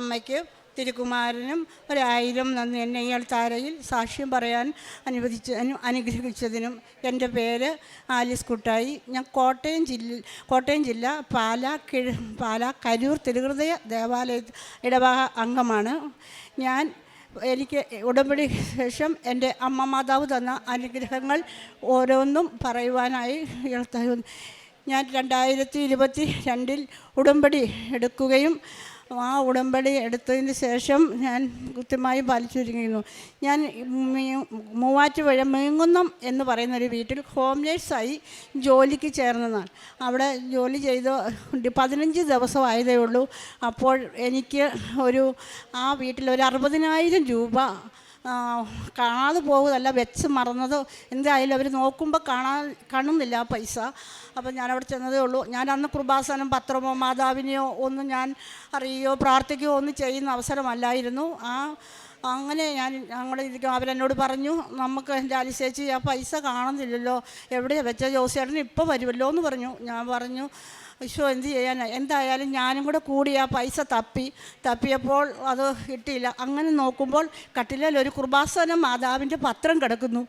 അമ്മയ്ക്ക് തിരുക്കുമാരനും ഒരായിരം നന്ദി. എന്നെ ഇയാൾ താരയിൽ സാക്ഷ്യം പറയാൻ അനുവദിച്ച അനു അനുഗ്രഹിച്ചതിനും എന്റെ പേര് ആലിസ് കുട്ടായി. ഞാൻ കോട്ടയം ജില്ല കോട്ടയം ജില്ല പാല കിഴ പാല കരൂർ തിരുഹൃദയ ദേവാലയ ഇടവക അംഗമാണ്. ഞാൻ എനിക്ക് ഉടമ്പടി ശേഷം എന്റെ അമ്മ മാതാവ് തന്ന അനുഗ്രഹങ്ങൾ ഓരോന്നും പറയുവാനായി ഞാൻ രണ്ടായിരത്തി ഇരുപത്തി രണ്ടിൽ ഉടമ്പടി എടുക്കുകയും ആ ഉടമ്പടി എടുത്തതിന് ശേഷം ഞാൻ കൃത്യമായി പാലിച്ചിരിക്കുന്നു ഞാൻ മൂവാറ്റുപുഴ മീങ്കുന്നം എന്ന് പറയുന്നൊരു വീട്ടിൽ ഹോം നേഴ്സായി ജോലിക്ക് ചേർന്നതാണ്. അവിടെ ജോലി ചെയ്ത് പതിനഞ്ച് ദിവസമായതേ ഉള്ളൂ അപ്പോൾ എനിക്ക് ഒരു ആ വീട്ടിൽ ഒരു അറുപതിനായിരം രൂപ കാണാതെ പോകുന്നതല്ല വെച്ച് മറന്നത്. എന്തായാലും അവർ നോക്കുമ്പോൾ കാണാൻ കാണുന്നില്ല ആ പൈസ. അപ്പം ഞാൻ അവിടെ ചെന്നതേ ഉള്ളൂ. ഞാൻ അന്ന് കൃപാസനം പത്രമോ മാതാവിനെയോ ഒന്നും ഞാൻ അറിയുകയോ പ്രാർത്ഥിക്കുകയോ ഒന്നും ചെയ്യുന്ന അവസരമല്ലായിരുന്നു. ആ അങ്ങനെ ഞാൻ ഞങ്ങൾ ഇരിക്കും അവരെന്നോട് പറഞ്ഞു നമുക്ക് എന്റെ അലിശേച്ചി ആ പൈസ കാണുന്നില്ലല്ലോ. എവിടെയാണ് വെച്ച? ജോസിയേട്ടൻ ഇപ്പോൾ വരുമല്ലോ എന്ന് പറഞ്ഞു. ഞാൻ പറഞ്ഞു ഈശോ എന്ത് ചെയ്യാനാ? എന്തായാലും ഞാനും കൂടെ കൂടി ആ പൈസ തപ്പി തപ്പിയപ്പോൾ അത് കിട്ടിയില്ല. അങ്ങനെ നോക്കുമ്പോൾ കട്ടിലിൽ ഒരു കുർബാസന മാതാവിന്റെ പത്രം കിടക്കുന്നു.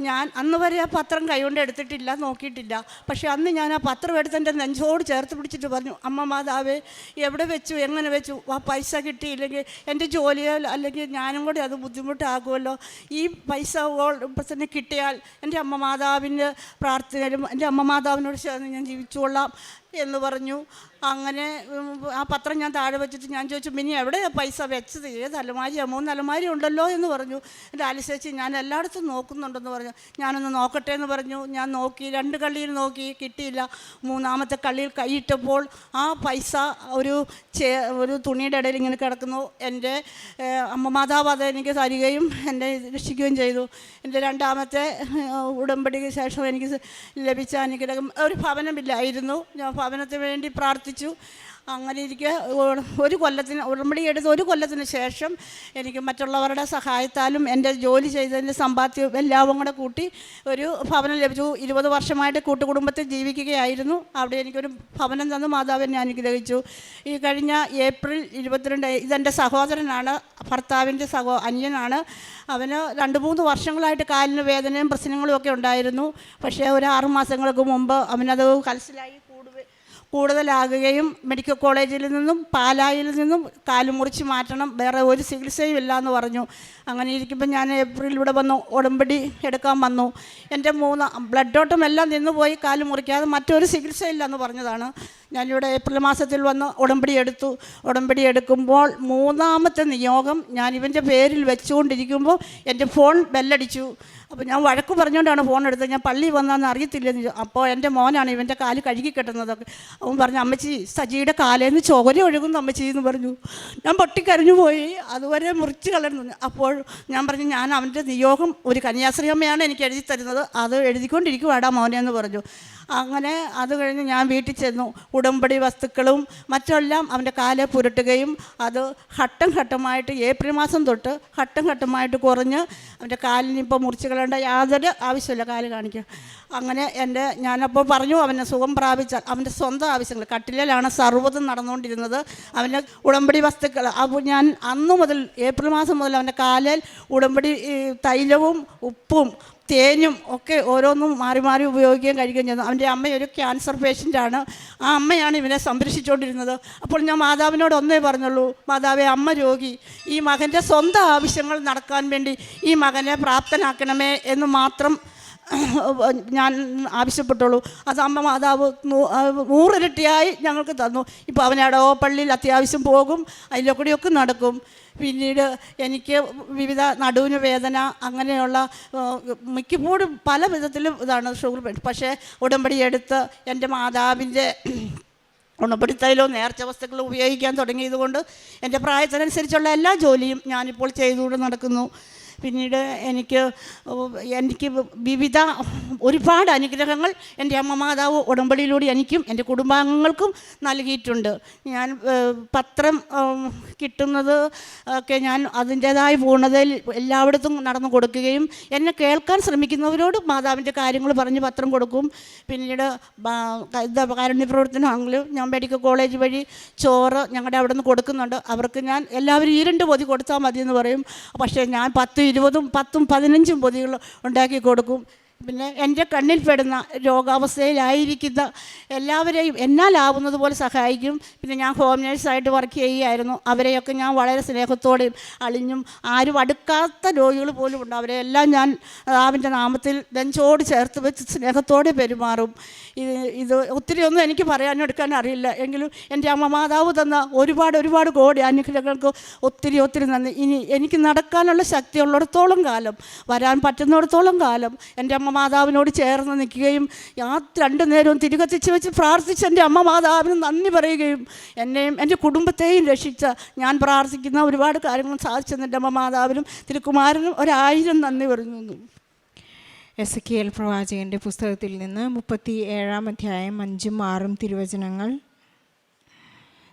ഞാൻ അന്ന് വരെ ആ പത്രം കൈകൊണ്ട് എടുത്തിട്ടില്ല നോക്കിയിട്ടില്ല. പക്ഷേ അന്ന് ഞാൻ ആ പത്രം എടുത്ത് എന്റെ നെഞ്ചോട് ചേർത്ത് പിടിച്ചിട്ട് പറഞ്ഞു അമ്മ മാതാവേ എവിടെ വെച്ചു എങ്ങനെ വെച്ചു? ആ പൈസ കിട്ടിയില്ലെങ്കിൽ എന്റെ ജോലിയോ അല്ലെങ്കിൽ ഞാനും കൂടെ അത് ബുദ്ധിമുട്ടാകുമല്ലോ. ഈ പൈസ ഓൾ- ഇപ്പം തന്നെ കിട്ടിയാൽ എന്റെ അമ്മ മാതാവിന്റെ പ്രാർത്ഥനയിലും എന്റെ അമ്മ മാതാവിനോട് ചേർന്ന് ഞാൻ ജീവിച്ചുകൊള്ളാം. എന്ന് പറഞ്ഞു. അങ്ങനെ ആ പത്രം ഞാൻ താഴെ വെച്ചിട്ട് ഞാൻ ചോദിച്ചു മിനി എവിടെ പൈസ വെച്ചത്? ഏത് അലമാരിയാ മൂന്ന് അലമാരി ഉണ്ടല്ലോ? എന്ന് പറഞ്ഞു. എന്റെ ആലിശേച്ചി ഞാൻ എല്ലായിടത്തും നോക്കുന്നുണ്ടെന്ന് പറഞ്ഞു. ഞാനൊന്ന് നോക്കട്ടെ എന്ന് പറഞ്ഞു. ഞാൻ നോക്കി രണ്ട് കള്ളിയിൽ നോക്കി കിട്ടിയില്ല. മൂന്നാമത്തെ കള്ളിയിൽ കൈയിട്ടപ്പോൾ ആ പൈസ ഒരു ഒരു തുണിയുടെ ഇടയിൽ ഇങ്ങനെ കിടക്കുന്നു. എന്റെ അമ്മ മാതാവ് അത് എനിക്ക് തരികയും എന്നെ രക്ഷിക്കുകയും ചെയ്തു. എന്റെ രണ്ടാമത്തെ ഉടമ്പടിക്ക് ശേഷം എനിക്ക് ലഭിച്ച അനുഗ്രഹം ഒരു ഭവനമില്ലായിരുന്നു. ഞാൻ ഭവനത്തിന് വേണ്ടി പ്രാർത്ഥിച്ചു. അങ്ങനെ ഇരിക്കെ ഒരു കൊല്ലത്തിന് ഉടമ്പടി എടുത്ത് ഒരു കൊല്ലത്തിന് ശേഷം എനിക്ക് മറ്റുള്ളവരുടെ സഹായത്താലും എന്റെ ജോലി ചെയ്തതിന്റെ സമ്പാദ്യം എല്ലാം കൂടെ കൂട്ടി ഒരു ഭവനം ലഭിച്ചു. ഇരുപത് വർഷമായിട്ട് കൂട്ടുകുടുംബത്തിൽ ജീവിക്കുകയായിരുന്നു. അവിടെ എനിക്കൊരു ഭവനം തന്നു. മാതാവ് എന്നെ അനുഗ്രഹിച്ചു. ഈ കഴിഞ്ഞ ഏപ്രിൽ ഇരുപത്തിരണ്ട് ഇതെന്റെ സഹോദരനാണ് ഭർത്താവിന്റെ സഹോ അനിയനാണ്. അവന് രണ്ട് മൂന്ന് വർഷങ്ങളായിട്ട് കാലിന് വേദനയും പ്രശ്നങ്ങളും ഒക്കെ ഉണ്ടായിരുന്നു. പക്ഷേ ഒരു ആറ് മാസങ്ങൾക്ക് മുമ്പ് അവനത് കൂടുതൽ കൂടുതലാകുകയും മെഡിക്കൽ കോളേജിൽ നിന്നും പാലായിൽ നിന്നും കാലു മുറിച്ച് മാറ്റണം. വേറെ ഒരു ചികിത്സയും ഇല്ല എന്ന് പറഞ്ഞു. അങ്ങനെ ഇരിക്കുമ്പോൾ ഞാൻ ഏപ്രിൽ ഇവിടെ വന്നു. ഉടമ്പടി എടുക്കാൻ വന്നു. എന്റെ മൂന്ന് ബ്ലഡ് ഓട്ടം എല്ലാം നിന്നുപോയി. കാലു മുറിക്കാതെ മറ്റൊരു ചികിത്സയില്ല എന്ന് പറഞ്ഞതാണ്. ഞാനിവിടെ ഏപ്രിൽ മാസത്തിൽ വന്ന് ഉടമ്പടി എടുത്തു. ഉടമ്പടി എടുക്കുമ്പോൾ മൂന്നാമത്തെ നിയോഗം ഞാൻ ഇവന്റെ പേരിൽ വെച്ചുകൊണ്ടിരിക്കുമ്പോൾ എന്റെ ഫോൺ ബെല്ലടിച്ചു. അപ്പോൾ ഞാൻ വഴക്ക് പറഞ്ഞുകൊണ്ടാണ് ഫോൺ എടുത്തത്. ഞാൻ പള്ളി വന്നാന്ന് അറിയത്തില്ലെന്ന് അപ്പോൾ എന്റെ മോനാണ് ഇവന്റെ കാൽ കഴുകി കെട്ടുന്നതൊക്കെ. അവൻ പറഞ്ഞു അമ്മച്ചി സജിയുടെ കാലേന്ന് ചോര ഒഴുകുന്നു അമ്മച്ചി എന്ന് പറഞ്ഞു. ഞാൻ പൊട്ടിക്കരഞ്ഞു പോയി. അതുവരെ മുറിച്ച് കളർന്നു അപ്പോൾ ഞാൻ പറഞ്ഞു ഞാൻ അവന്റെ നിയോഗം ഒരു കന്യാശ്രീ അമ്മയാണ് എനിക്ക് എഴുതി തരുന്നത്. അത് എഴുതിക്കൊണ്ടിരിക്കുവാടാ മോനെ എന്ന് പറഞ്ഞു. അങ്ങനെ അത് കഴിഞ്ഞ് ഞാൻ വീട്ടിൽ ചെന്നു. ഉടമ്പടി വസ്തുക്കളും മറ്റെല്ലാം അവന്റെ കാലെ പുരട്ടുകയും അത് ഘട്ടം ഘട്ടമായിട്ട് ഏപ്രിൽ മാസം തൊട്ട് ഘട്ടം ഘട്ടമായിട്ട് കുറഞ്ഞ് അവന്റെ കാലിന് ഇപ്പോൾ മുറിച്ച് കളയേണ്ട യാതൊരു ആവശ്യമില്ല കാൽ കാണിക്കുക. അങ്ങനെ എന്റെ ഞാനപ്പോൾ പറഞ്ഞു അവനെ സുഖം പ്രാപിച്ചാൽ അവന്റെ സ്വന്തം ആവശ്യങ്ങൾ കട്ടിലിലാണ് സർവതും നടന്നുകൊണ്ടിരുന്നത്. അവന്റെ ഉടമ്പടി വസ്തുക്കൾ അപ്പോൾ ഞാൻ അന്നു മുതൽ ഏപ്രിൽ മാസം മുതൽ അവന്റെ കാലിൽ ഉടമ്പടി തൈലവും ഉപ്പും തേനും ഒക്കെ ഓരോന്നും മാറി മാറി ഉപയോഗിക്കാൻ കഴിക്കുകയും ചെയ്യുന്നു. അവന്റെ അമ്മയൊരു ക്യാൻസർ പേഷ്യന്റാണ് ആ അമ്മയാണ് ഇവനെ സംരക്ഷിച്ചുകൊണ്ടിരുന്നത്. അപ്പോൾ ഞാൻ മാതാവിനോട് ഒന്നേ പറഞ്ഞുള്ളൂ മാതാവെ അമ്മ രോഗി ഈ മകന്റെ സ്വന്തം ആവശ്യങ്ങൾ നടക്കാൻ വേണ്ടി ഈ മകനെ പ്രാപ്തനാക്കണമേ എന്ന് മാത്രം ഞാൻ ആവശ്യപ്പെട്ടുള്ളൂ അത് അമ്മ മാതാവ് നൂറിരട്ടിയായി ഞങ്ങൾക്ക് തന്നു. ഇപ്പോൾ ഓ പള്ളിയിൽ അത്യാവശ്യം പോകും അതിന്റെ കൂടെയൊക്കെ നടക്കും. പിന്നീട് എനിക്ക് വിവിധ നടുവിന് വേദന അങ്ങനെയുള്ള മിക്കപ്പോഴും പല വിധത്തിലും ഇതാണ് ഷുഗർ പക്ഷേ ഉടമ്പടി എടുത്ത് എന്റെ മാതാവിന്റെ ഉണപ്പെടുത്തലോ നേർച്ച വസ്തുക്കൾ ഉപയോഗിക്കാൻ തുടങ്ങിയതുകൊണ്ട് എന്റെ പ്രായത്തിനനുസരിച്ചുള്ള എല്ലാ ജോലിയും ഞാനിപ്പോൾ ചെയ്തുകൊണ്ട് നടക്കുന്നു. പിന്നീട് എനിക്ക് എനിക്ക് വിവിധ ഒരുപാട് അനുഗ്രഹങ്ങൾ എന്റെ അമ്മ മാതാവ് ഉടമ്പടിയിലൂടെ എനിക്കും എന്റെ കുടുംബാംഗങ്ങൾക്കും നൽകിയിട്ടുണ്ട്. ഞാൻ പത്രം കിട്ടുന്നത് ഒക്കെ ഞാൻ അതിന്റേതായ പൂർണതയിൽ എല്ലായിടത്തും നടന്നു കൊടുക്കുകയും എന്നെ കേൾക്കാൻ ശ്രമിക്കുന്നവരോട് മാതാവിന്റെ കാര്യങ്ങൾ പറഞ്ഞ് പത്രം കൊടുക്കും. പിന്നീട് കാരുണ്യ പ്രവർത്തനമാണെങ്കിലും ഞാൻ മെഡിക്കൽ കോളേജ് വഴി ചോറ് ഞങ്ങളുടെ അവിടെ നിന്ന് കൊടുക്കുന്നുണ്ട്. അവർക്ക് ഞാൻ എല്ലാവരും ഈ രണ്ട് പൊതി കൊടുത്താൽ മതി എന്ന് പറയും. പക്ഷേ ഞാൻ പത്തും ഇരുപതും പത്തും പതിനഞ്ചും പൊതികൾ ഉണ്ടാക്കി കൊടുക്കും. പിന്നെ എന്റെ കണ്ണിൽപ്പെടുന്ന രോഗാവസ്ഥയിലായിരിക്കുന്ന എല്ലാവരെയും എന്നാലാവുന്നത് പോലെ സഹായിക്കും. പിന്നെ ഞാൻ ഹോം നേഴ്സായിട്ട് വർക്ക് ചെയ്യുകയായിരുന്നു. അവരെയൊക്കെ ഞാൻ വളരെ സ്നേഹത്തോടെയും അളിഞ്ഞും ആരും അടുക്കാത്ത രോഗികൾ പോലും ഉണ്ട്. അവരെല്ലാം ഞാൻ അവന്റെ നാമത്തിൽ നെഞ്ചോട് ചേർത്ത് വെച്ച് സ്നേഹത്തോടെ പെരുമാറും. ഇത് ഇത് ഒത്തിരി ഒന്നും എനിക്ക് എടുക്കാനും അറിയില്ല. എങ്കിലും എന്റെ അമ്മ മാതാവ് തന്ന ഒരുപാട് ഒരുപാട് കോടി അനുഗ്രഹങ്ങൾക്ക് ഒത്തിരി ഒത്തിരി നന്ദി. ഇനി എനിക്ക് നടക്കാനുള്ള ശക്തി ഉള്ളിടത്തോളം കാലം വരാൻ പറ്റുന്നിടത്തോളം കാലം എന്റെ അമ്മ മാതാവിനോട് ചേർന്ന് നിൽക്കുകയും ആ രണ്ടു നേരവും തിരികത്തിച്ച് വെച്ച് പ്രാർത്ഥിച്ച് എന്റെ അമ്മ മാതാവിന് നന്ദി പറയുകയും എന്നെയും എന്റെ കുടുംബത്തെയും രക്ഷിച്ച ഞാൻ പ്രാർത്ഥിക്കുന്ന ഒരുപാട് കാര്യങ്ങൾ സാധിച്ചെന്ന് എന്റെ അമ്മ മാതാവിനും തിരുക്കുമാരനും ഒരായിരം നന്ദി പറഞ്ഞു. എസ് കെ എൽ പ്രവാചകന്റെ പുസ്തകത്തിൽ നിന്ന് മുപ്പത്തി ഏഴാം അധ്യായം അഞ്ചും ആറും തിരുവചനങ്ങൾ.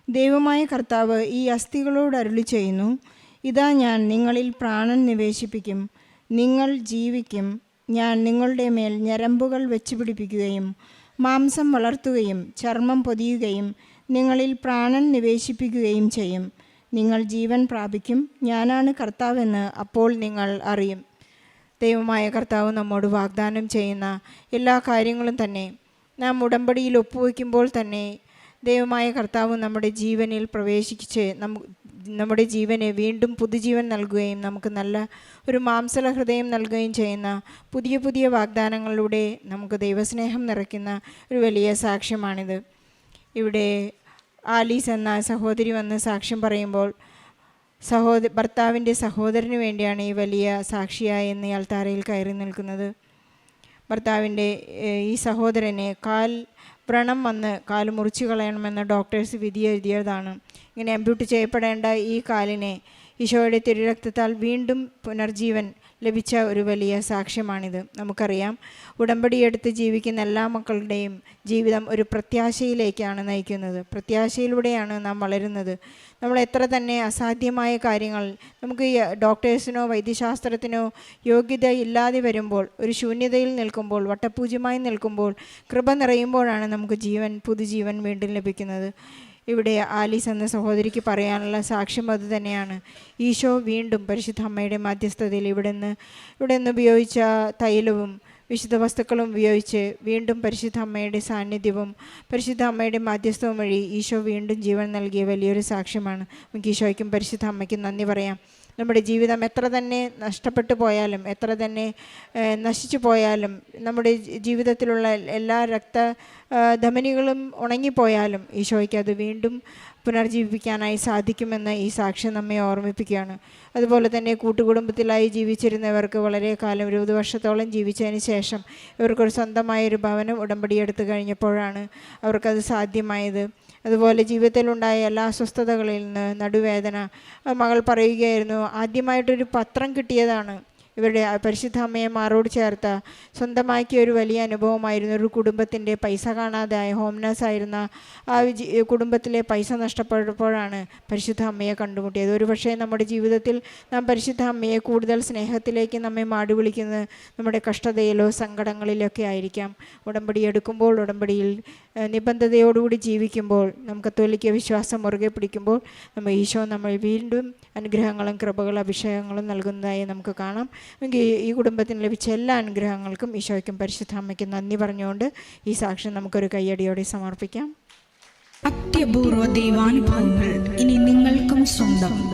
ദൈവമായ കർത്താവ് ഈ അസ്ഥികളോട് അരുളി ചെയ്യുന്നു ഇതാ ഞാൻ നിങ്ങളിൽ പ്രാണൻ നിവേശിപ്പിക്കും നിങ്ങൾ ജീവിക്കും ഞാൻ നിങ്ങളുടെ മേൽ ഞരമ്പുകൾ വെച്ചുപിടിപ്പിക്കുകയും മാംസം വളർത്തുകയും ചർമ്മം പൊതിയുകയും നിങ്ങളിൽ പ്രാണൻ നിവേശിപ്പിക്കുകയും ചെയ്യും. നിങ്ങൾ ജീവൻ പ്രാപിക്കും. ഞാനാണ് കർത്താവെന്ന് അപ്പോൾ നിങ്ങൾ അറിയും. ദൈവമായ കർത്താവ് നമ്മോട് വാഗ്ദാനം ചെയ്യുന്ന എല്ലാ കാര്യങ്ങളും തന്നെ നാം ഉടമ്പടിയിൽ ഒപ്പുവെക്കുമ്പോൾ തന്നെ ദൈവമായ കർത്താവ് നമ്മുടെ ജീവനിൽ പ്രവേശിച്ച് നമു നമ്മുടെ ജീവനെ വീണ്ടും പുതുജീവൻ നൽകുകയും നമുക്ക് നല്ല ഒരു മാംസല ഹൃദയം നൽകുകയും ചെയ്യുന്ന പുതിയ പുതിയ വാഗ്ദാനങ്ങളിലൂടെ നമുക്ക് ദൈവസ്നേഹം നിറയ്ക്കുന്ന ഒരു വലിയ സാക്ഷ്യമാണിത്. ഇവിടെ ആലീസ് എന്ന സഹോദരി വന്ന് സാക്ഷ്യം പറയുമ്പോൾ സഹോദ ഭർത്താവിന്റെ സഹോദരന് വേണ്ടിയാണ് ഈ വലിയ സാക്ഷിയായി എന്ന് ഇയാൾ താരയിൽ കയറി നിൽക്കുന്നത്. ഭർത്താവിന്റെ ഈ സഹോദരനെ കാൽ വ്രണം വന്ന് കാൽ മുറിച്ചു കളയണമെന്ന് ഡോക്ടേഴ്സ് വിധി എഴുതിയതാണ്. ഇങ്ങനെ അമ്പ്യൂട്ട് ചെയ്യപ്പെടേണ്ട ഈ കാലിനെ ഈശോയുടെ തിരുരക്തത്താൽ വീണ്ടും പുനർജീവൻ ലഭിച്ച ഒരു വലിയ സാക്ഷ്യമാണിത്. നമുക്കറിയാം ഉടമ്പടിയെടുത്ത് ജീവിക്കുന്ന എല്ലാ മക്കളുടെയും ജീവിതം ഒരു പ്രത്യാശയിലേക്കാണ് നയിക്കുന്നത്. പ്രത്യാശയിലൂടെയാണ് നാം വളരുന്നത്. നമ്മൾ എത്ര തന്നെ അസാധ്യമായ കാര്യങ്ങൾ നമുക്ക് ഡോക്ടേഴ്സിനോ വൈദ്യശാസ്ത്രത്തിനോ യോഗ്യത ഇല്ലാതെ വരുമ്പോൾ ഒരു ശൂന്യതയിൽ നിൽക്കുമ്പോൾ വട്ടപൂജ്യമായി നിൽക്കുമ്പോൾ കൃപ നിറയുമ്പോഴാണ് നമുക്ക് ജീവൻ പുതുജീവൻ വീണ്ടും ലഭിക്കുന്നത്. ഇവിടെ ആലീസ് എന്ന സഹോദരിക്ക് പറയാനുള്ള സാക്ഷ്യം അത് തന്നെയാണ്. ഈശോ വീണ്ടും പരിശുദ്ധ അമ്മയുടെ മധ്യസ്ഥതയിൽ ഇവിടെ നിന്ന് ഇവിടെ നിന്ന് ഉപയോഗിച്ച തൈലവും വിശുദ്ധ വസ്തുക്കളും ഉപയോഗിച്ച് വീണ്ടും പരിശുദ്ധ അമ്മയുടെ സാന്നിധ്യവും പരിശുദ്ധ അമ്മയുടെ മധ്യസ്ഥവും വഴി ഈശോ വീണ്ടും ജീവൻ നൽകിയ വലിയൊരു സാക്ഷ്യമാണ്. നമുക്ക് ഈശോയ്ക്കും പരിശുദ്ധ അമ്മയ്ക്കും നന്ദി പറയാം. നമ്മുടെ ജീവിതം എത്ര തന്നെ നഷ്ടപ്പെട്ടു പോയാലും എത്ര തന്നെ നശിച്ചു പോയാലും നമ്മുടെ ജീവിതത്തിലുള്ള എല്ലാ രക്ത ധമനികളും ഉണങ്ങിപ്പോയാലും ഈശോയ്ക്ക് അത് വീണ്ടും പുനർജീവിപ്പിക്കാനായി സാധിക്കുമെന്ന് ഈ സാക്ഷ്യം നമ്മെ ഓർമ്മിപ്പിക്കുകയാണ്. അതുപോലെ തന്നെ കൂട്ടുകുടുംബത്തിലായി ജീവിച്ചിരുന്നവർക്ക് വളരെ കാലം ഇരുപത് വർഷത്തോളം ജീവിച്ചതിന് ശേഷം ഇവർക്കൊരു സ്വന്തമായൊരു ഭവനം ഉടമ്പടി ഉടമ്പടിയെടുത്ത് കഴിഞ്ഞപ്പോഴാണ് അവർക്കത് സാധ്യമായത്. അതുപോലെ ജീവിതത്തിലുണ്ടായ എല്ലാ അസ്വസ്ഥതകളിൽ നിന്ന് നടുവേദന മകൾ പറയുകയായിരുന്നു ആദ്യമായിട്ടൊരു പത്രം കിട്ടിയതാണ്. ഇവരുടെ പരിശുദ്ധ അമ്മയെ ചേർത്ത സ്വന്തമാക്കിയ ഒരു വലിയ അനുഭവമായിരുന്നു. ഒരു കുടുംബത്തിന്റെ പൈസ കാണാതായ ഹോംനസ് ആയിരുന്ന ആ കുടുംബത്തിലെ പൈസ നഷ്ടപ്പെട്ടപ്പോഴാണ് പരിശുദ്ധ അമ്മയെ കണ്ടുമുട്ടിയത്. ഒരു പക്ഷേ നമ്മുടെ ജീവിതത്തിൽ നാം പരിശുദ്ധ അമ്മയെ കൂടുതൽ സ്നേഹത്തിലേക്ക് നമ്മെ മാടി വിളിക്കുന്നത് നമ്മുടെ കഷ്ടതയിലോ സങ്കടങ്ങളിലൊക്കെ ആയിരിക്കാം. ഉടമ്പടി എടുക്കുമ്പോൾ ഉടമ്പടിയിൽ നിബന്ധതയോടുകൂടി ജീവിക്കുമ്പോൾ നമുക്ക് തൊലിക്ക് വിശ്വാസം മുറുകെ പിടിക്കുമ്പോൾ നമ്മൾ ഈശോ നമ്മൾ വീണ്ടും അനുഗ്രഹങ്ങളും കൃപകളും അഭിഷേകങ്ങളും നൽകുന്നതായി നമുക്ക് കാണാം. എങ്കിൽ ഈ- കുടുംബത്തിന് ലഭിച്ച എല്ലാ അനുഗ്രഹങ്ങൾക്കും ഈശോയ്ക്കും പരിശുദ്ധ അമ്മയ്ക്ക് നന്ദി പറഞ്ഞുകൊണ്ട് ഈ സാക്ഷ്യം നമുക്കൊരു കയ്യടിയോടെ സമർപ്പിക്കാം. അത്യപൂർവ ദൈവാനുഭവങ്ങൾ ഇനി നിങ്ങൾക്കും സ്വന്തം.